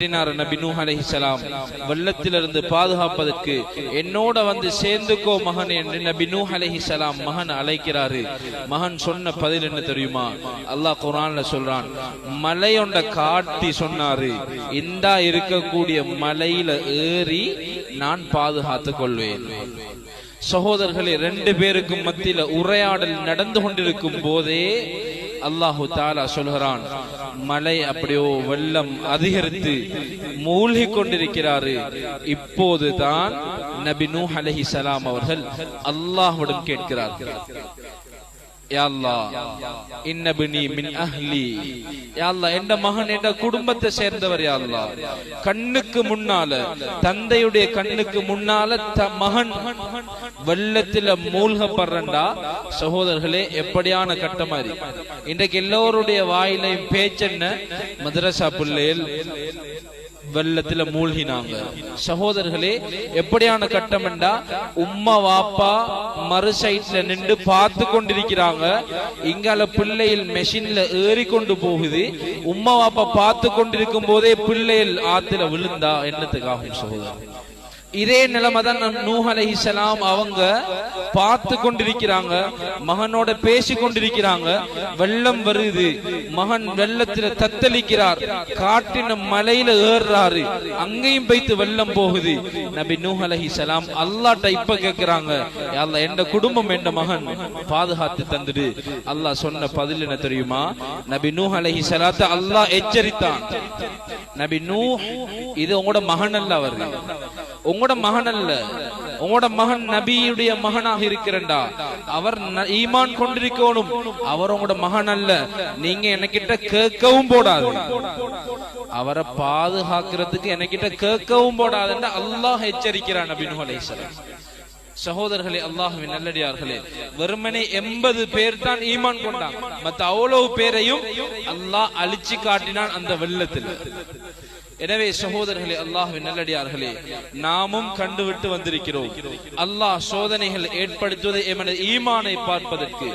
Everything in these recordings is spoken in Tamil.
நபி நூஹ் அலைஹிஸ்ஸலாம் வெள்ளத்திலிருந்து பாதுகாப்பதற்கு என்னோட வந்து சேர்ந்துக்கோ மகன் என்று நபி நூஹ் அலைஹிஸ்ஸலாம் மகன் அழைக்கிறாரு. மகன் சொன்ன பதில் என்ன தெரியுமா? அல்லாஹ் குரான்ல சொல்றான் மலையொண்ட காட்டி சொன்னாரு. இந்தா இருக்கக்கூடிய மலையில ஏறி நான் பாதுகாத்து கொள்வேன். சகோதரர்களே ரெண்டு பேருக்கும் மத்தியில உரையாடல் நடந்து கொண்டிருக்கும் போதே அல்லாஹு தாலா சொல்கிறான் மலை அப்படியோ வெள்ளம் அதிகரித்து மூழ்கி கொண்டிருக்கிறாரு இப்போதுதான் நபி அலஹி சலாம் அவர்கள் அல்லாஹுடன் கேட்கிறார்கள். யா அல்லாஹ் இன்ன பினி மின் அஹ்லி யா அல்லாஹ் என்ற மகன் என்ற குடும்பத்தை சேர்ந்தவர் யா கண்ணுக்கு முன்னால தந்தையுடைய கண்ணுக்கு முன்னால த- மகன் வெள்ளத்துல மூழ்கப்படுறண்டா சகோதரர்களே எப்படியான கட்டமாரி இன்றைக்கு எல்லோருடைய வாயிலையும் பேச்சென்ன மதரசா பிள்ளைகள் வெள்ளத்துல மூழ்கினாங்க. சகோதரர்களே எப்படியான கட்டம் என்றா உம்மா வாப்பா மறு சைட்ல நின்று பார்த்து கொண்டிருக்கிறாங்க. இங்கால பிள்ளைகள் மெஷின்ல ஏறி கொண்டு போகுது. உம்மா வாப்பா பார்த்து கொண்டிருக்கும் போதே பிள்ளைகள் ஆத்துல விழுந்தா என்னத்துக்காகும் சகோதரர் இதே நிலைமை தான் நூஹ் அலைஹிஸ்ஸலாம் அவங்க பார்த்து கொண்டிருக்கிறாங்க. மகனோட பேசி கொண்டிருக்கிறாங்க. வெள்ளம் வருது. மகன் வெள்ளத்துல தத்தளிக்கிறார். காட்டின மலையில ஏறுறாரு. அங்கேயும் போய்த்து வெள்ளம் போகுது. நபி நூஹ் அலஹிசலாம் அல்லாட்ட இப்ப கேக்குறாங்க. அல்ல அல்லாஹ் எந்த குடும்பம் என் மகன் பாதுகாத்து தந்துடு. அல்லாஹ் சொன்ன பதில் என்ன தெரியுமா? நபி நூஹ் அலைஹிஸ்ஸலாத்தை அல்லாஹ் எச்சரித்தான். நபி நூ இது உங்களோட மகன் அல்ல அவர். உங்களோட மகன் அல்ல. உங்களோட மகன் நபியுடைய மகனாக இருக்கிறண்டா. அவர் ந- ஈமான் கொண்டிருக்கணும் அவர் உங்களோட மகன் அல்ல. நீங்க எனக்கிட்ட கேட்கவும் போடாது. அவரை பாதுகாக்கிறதுக்கு எனக்கிட்ட கேட்கவும் போடாதுன்னு அல்லாஹ் எச்சரிக்கிறான் அப்படின்னு நூஹ் சகோதரர்களே அல்லாஹுவின் நல்லடியார்களே வெறுமனே எண்பது பேர் தான் ஈமான் கொண்டான். மத்த அவ்வளவு பேரையும் அல்லாஹ் அழிச்சு காட்டினான் அந்த வெள்ளத்தில். எனவே சகோதரர்களே அல்லாஹ்வின் நல்லடியார்களே நாமும் கண்டுவிட்டு வந்திருக்கிறோம். அல்லாஹ் சோதனைகள் ஏற்படுத்துவதை எமது ஈமானை பார்ப்பதற்கு.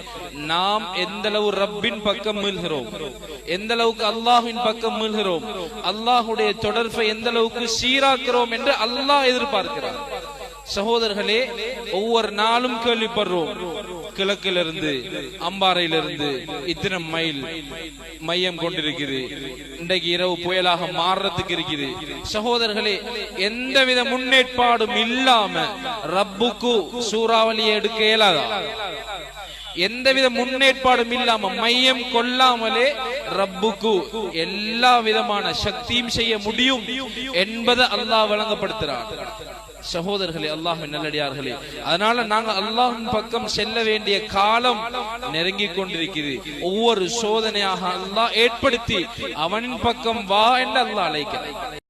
நாம் எந்த அளவு ரப்பின் பக்கம் மீள்கிறோம்? எந்த அளவுக்கு அல்லாஹ்வின் பக்கம் மீள்கிறோம்? அல்லாஹ்வுடைய தொடர்பை எந்த அளவுக்கு சீராக்கிறோம் என்று அல்லாஹ் எதிர்பார்க்கிறார் சகோதரர்களே ஒவ்வொரு நாளும் கேள்விப்படுறோம். கிழக்கிலிருந்து அம்பாறையிலிருந்து இத்தனை மைல் மையம் கொண்டிருக்குது. இன்றைக்கு இரவு புயலாக மாறுறதுக்கு இருக்குது. சகோதரர்களே எந்தவித முன்னேற்பாடும் இல்லாம ரப்புக்கு சூறாவளியை எடுக்க இயலாதா? எந்தவித முன்னேற்பாடும் இல்லாம மையம் கொள்ளாமலே ரப்புக்கு எல்லா விதமான சக்தியும் செய்ய முடியும் என்பதை அல்லாஹ் வழங்கப்படுத்துறான். சகோதரர்களே அல்லாஹின் நல்லடியார்களே அதனால நாங்க அல்லாஹின் பக்கம் செல்ல வேண்டிய காலம் நெருங்கி கொண்டிருக்கிறது. ஒவ்வொரு சோதனையாக அல்லாஹ் ஏற்படுத்தி அவனின் பக்கம் வா என்று அல்லாஹ் அழைக்கிறான்.